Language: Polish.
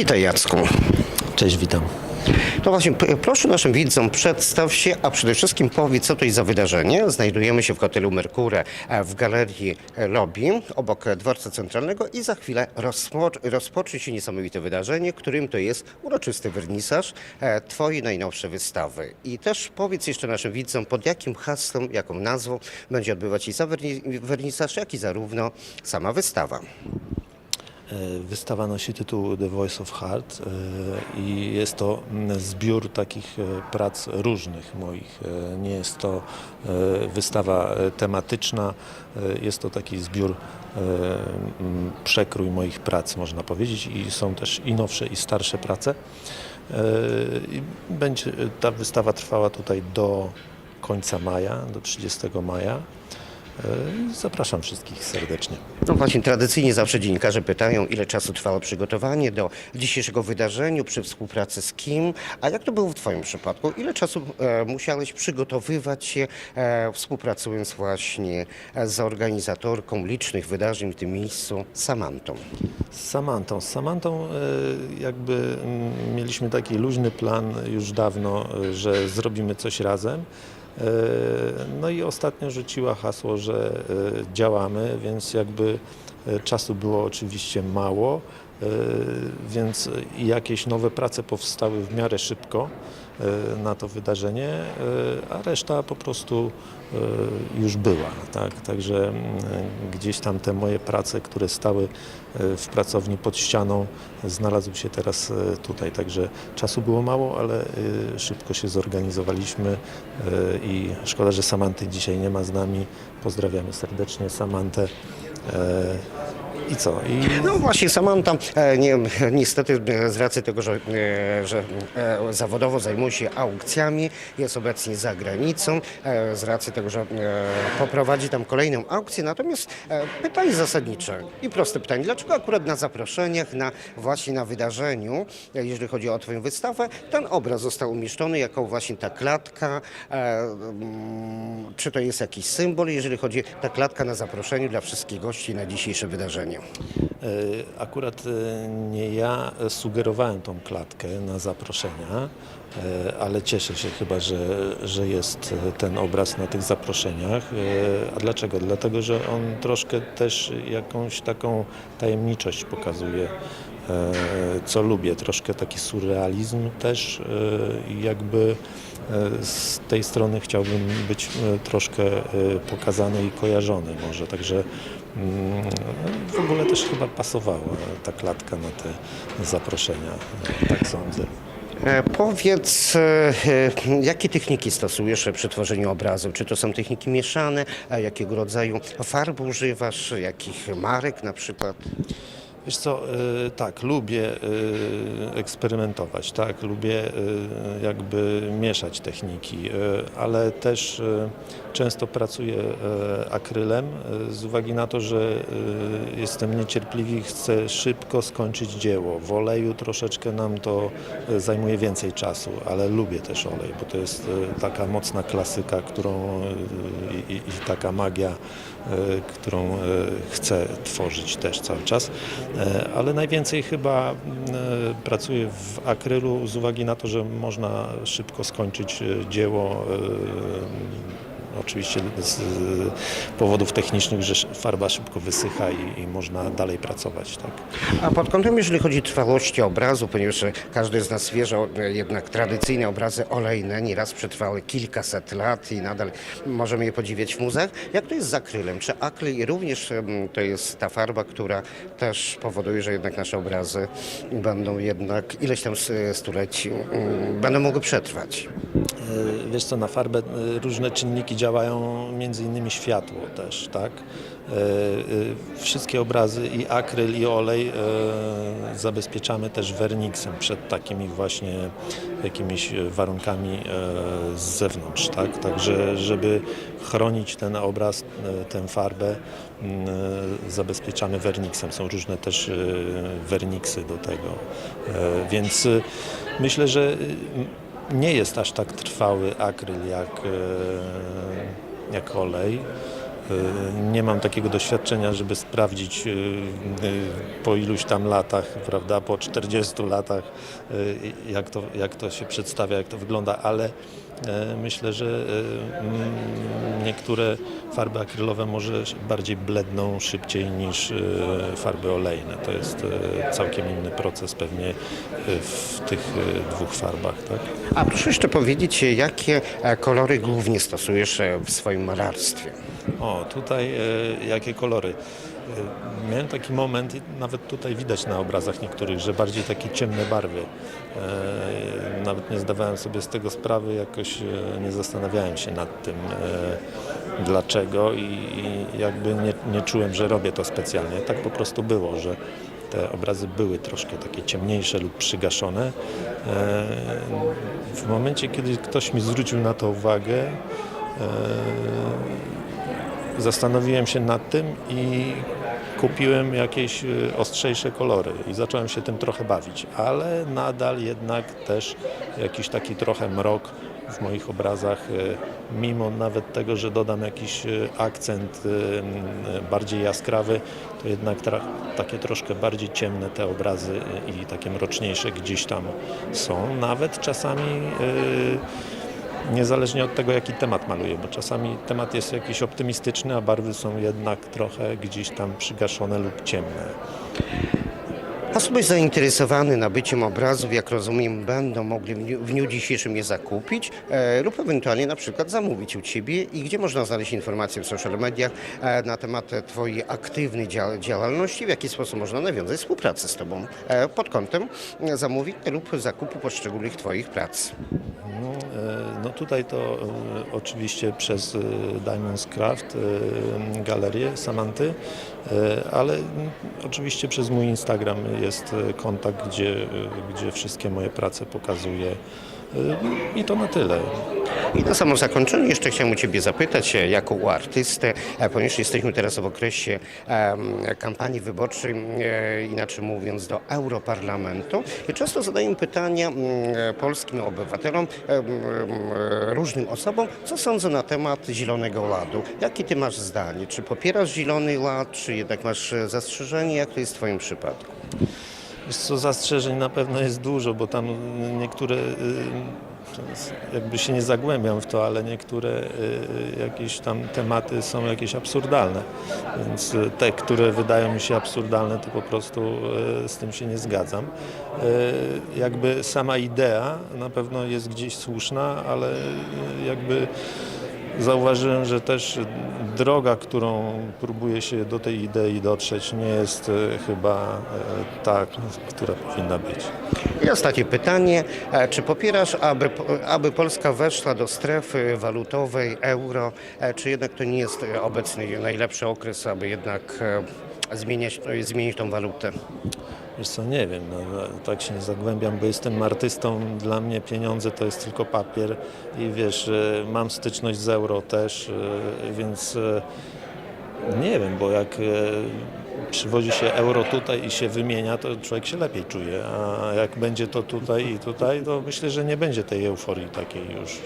Witaj Jacku. Cześć, witam. No właśnie, proszę naszym widzom, przedstaw się, a przede wszystkim powiedz, co to jest za wydarzenie. Znajdujemy się w hotelu Mercure e, w galerii e, Lobby, obok dworca centralnego i za chwilę rozpo- rozpocznie się niesamowite wydarzenie, którym to jest uroczysty wernisaż e, Twojej najnowszej wystawy. I też powiedz jeszcze naszym widzom, pod jakim hasłem, jaką nazwą będzie odbywać się za werni- wernisaż, jak i zarówno sama wystawa. E, Wystawa nosi tytuł The Voice of Heart e, i jest to mm, zbiór takich e, prac różnych moich. Nie jest to wystawa tematyczna, jest to taki zbiór, mm, przekrój moich prac, można powiedzieć, i są też i nowsze, i starsze prace. Będzie ta wystawa trwała tutaj do końca maja, do 30 maja. E, Zapraszam wszystkich serdecznie. No właśnie, tradycyjnie zawsze dziennikarze pytają, ile czasu trwało przygotowanie do dzisiejszego wydarzenia, przy współpracy z kim, a jak to było w Twoim przypadku? Ile czasu e, musiałeś przygotowywać się, e, współpracując właśnie e, z organizatorką licznych wydarzeń w tym miejscu, Samantą? Z Samantą. Z Samantą e, jakby mm, mieliśmy taki luźny plan już dawno, e, że zrobimy coś razem. E, No i ostatnio rzuciła hasło, że e, działamy, więc jakby czasu było oczywiście mało, e, więc jakieś nowe prace powstały w miarę szybko e, na to wydarzenie, e, a reszta po prostu e, już była. Tak? Także mm, gdzieś tam te moje prace, które stały e, w pracowni pod ścianą, znalazły się teraz e, tutaj. Także czasu było mało, ale e, szybko się zorganizowaliśmy e, i szkoda, że Samanty dzisiaj nie ma z nami. Pozdrawiamy serdecznie Samantę. E, I co? I No właśnie, Samanta e, nie, niestety e, z racji tego, że, e, że zawodowo zajmuje się aukcjami, jest obecnie za granicą, z racji tego, że poprowadzi tam kolejną aukcję. Natomiast pytanie zasadnicze i proste pytanie, dlaczego akurat na zaproszeniach, na właśnie na wydarzeniu, jeżeli chodzi o Twoją wystawę, ten obraz został umieszczony jako właśnie ta klatka, mm, czy to jest jakiś symbol, jeżeli chodzi ta klatka na zaproszeniu dla wszystkich gości na dzisiejsze wydarzenie? E, Akurat e, nie ja sugerowałem tą klatkę na zaproszenia, e, ale cieszę się chyba, że, że jest ten obraz na tych zaproszeniach. A dlaczego? Dlatego, że on troszkę też jakąś taką tajemniczość pokazuje, co lubię. Troszkę taki surrealizm też e, jakby e, z tej strony chciałbym być e, troszkę e, pokazany i kojarzony może, także mm, w ogóle też chyba pasowała ta klatka na te zaproszenia, tak sądzę. E, Powiedz, e, e, jakie techniki stosujesz przy tworzeniu obrazu? Czy to są techniki mieszane? Jakiego rodzaju farb używasz? Jakich marek na przykład? Wiesz co, y, tak, lubię y, eksperymentować, tak, lubię y, jakby mieszać techniki, ale też często pracuję akrylem z uwagi na to, że jestem niecierpliwy i chcę szybko skończyć dzieło. W oleju troszeczkę nam to zajmuje więcej czasu, ale lubię też olej, bo to jest taka mocna klasyka, którą y, i, i taka magia, którą chcę tworzyć też cały czas. E, Ale najwięcej chyba e, pracuję w akrylu z uwagi na to, że można szybko skończyć e, dzieło. Oczywiście z powodów technicznych, że farba szybko wysycha i, i można dalej pracować. Tak. A pod kątem, jeżeli chodzi o trwałości obrazu, ponieważ każdy z nas wie, że jednak tradycyjne obrazy olejne nieraz przetrwały kilkaset lat i nadal możemy je podziwiać w muzeach. Jak to jest z akrylem? Czy akryl również to jest ta farba, która też powoduje, że jednak nasze obrazy będą jednak ileś tam stuleci, mm, będą mogły przetrwać? E, Wiesz co, na farbę e, różne czynniki działają, między innymi światło też, tak? E, Wszystkie obrazy i akryl i olej zabezpieczamy też werniksem przed takimi właśnie jakimiś warunkami z zewnątrz, tak? Także żeby chronić ten obraz, tę farbę m, e, zabezpieczamy werniksem. Są różne też werniksy do tego. Więc myślę, że nie jest aż tak trwały akryl jak, e, jak olej. Y, Nie mam takiego doświadczenia, żeby sprawdzić y, po iluś tam latach, prawda, po 40 latach, jak to, jak to się przedstawia, jak to wygląda, ale e, myślę, że e, mm, niektóre farby akrylowe może bardziej bledną szybciej niż e, farby olejne. To jest e, całkiem inny proces pewnie e, w tych dwóch farbach, tak? A proszę jeszcze powiedzieć, jakie kolory głównie stosujesz w swoim malarstwie? O, tutaj jakie kolory. E, miałem taki moment, nawet tutaj widać na obrazach niektórych, że bardziej takie ciemne barwy. E, nawet nie zdawałem sobie z tego sprawy, jakoś e, nie zastanawiałem się nad tym dlaczego i, jakby nie, nie czułem, że robię to specjalnie. Tak po prostu było, że te obrazy były troszkę takie ciemniejsze lub przygaszone. W momencie, kiedy ktoś mi zwrócił na to uwagę, zastanowiłem się nad tym i kupiłem jakieś y, ostrzejsze kolory i zacząłem się tym trochę bawić, ale nadal jednak też jakiś taki trochę mrok w moich obrazach, y, mimo nawet tego, że dodam jakiś y, akcent bardziej jaskrawy, to jednak takie troszkę bardziej ciemne te obrazy i takie mroczniejsze gdzieś tam są. Nawet czasami Niezależnie od tego, jaki temat maluję, bo czasami temat jest jakiś optymistyczny, a barwy są jednak trochę gdzieś tam przygaszone lub ciemne. Osoby zainteresowane nabyciem obrazów, jak rozumiem, będą mogli w dniu, dzisiejszym je zakupić e, lub ewentualnie na przykład zamówić u Ciebie i gdzie można znaleźć informacje w social mediach e, na temat Twojej aktywnej dzia- działalności, w jaki sposób można nawiązać współpracę z Tobą e, pod kątem zamówień lub zakupu poszczególnych Twoich prac. No, e, no tutaj to e, oczywiście przez e, Diamonds Craft, e, galerię Samanty, ale mm, oczywiście przez mój Instagram jest kontakt, gdzie, gdzie wszystkie moje prace pokazuję. E, I to na tyle. I na samo zakończenie jeszcze chciałem u Ciebie zapytać, e, jako u artystę, e, ponieważ jesteśmy teraz w okresie kampanii wyborczej, e, inaczej mówiąc do Europarlamentu i często zadaję pytania mm, polskim obywatelom, różnym osobom, co sądzą na temat Zielonego Ładu. Jakie Ty masz zdanie? Czy popierasz Zielony Ład, czy jednak masz zastrzeżenie? Jak to jest w Twoim przypadku? Co, zastrzeżeń na pewno jest dużo, bo tam niektóre, y, jakby się nie zagłębiam w to, ale niektóre y, jakieś tam tematy są jakieś absurdalne. Więc te, które wydają mi się absurdalne, to po prostu y, z tym się nie zgadzam. Jakby sama idea na pewno jest gdzieś słuszna, ale jakby Zauważyłem, że też droga, którą próbuje się do tej idei dotrzeć, nie jest e, chyba e, ta, która powinna być. I ostatnie pytanie. E, Czy popierasz, aby, aby Polska weszła do strefy walutowej euro, czy jednak to nie jest obecny najlepszy okres, aby jednak zmieniać, zmienić tą walutę? Wiesz co, nie wiem, no, no, tak się zagłębiam, bo jestem artystą, dla mnie pieniądze to jest tylko papier i wiesz, e, mam styczność z euro też, e, więc e, nie wiem, bo jak przywozi się euro tutaj i się wymienia, to człowiek się lepiej czuje, a jak będzie to tutaj i tutaj, to myślę, że nie będzie tej euforii takiej już.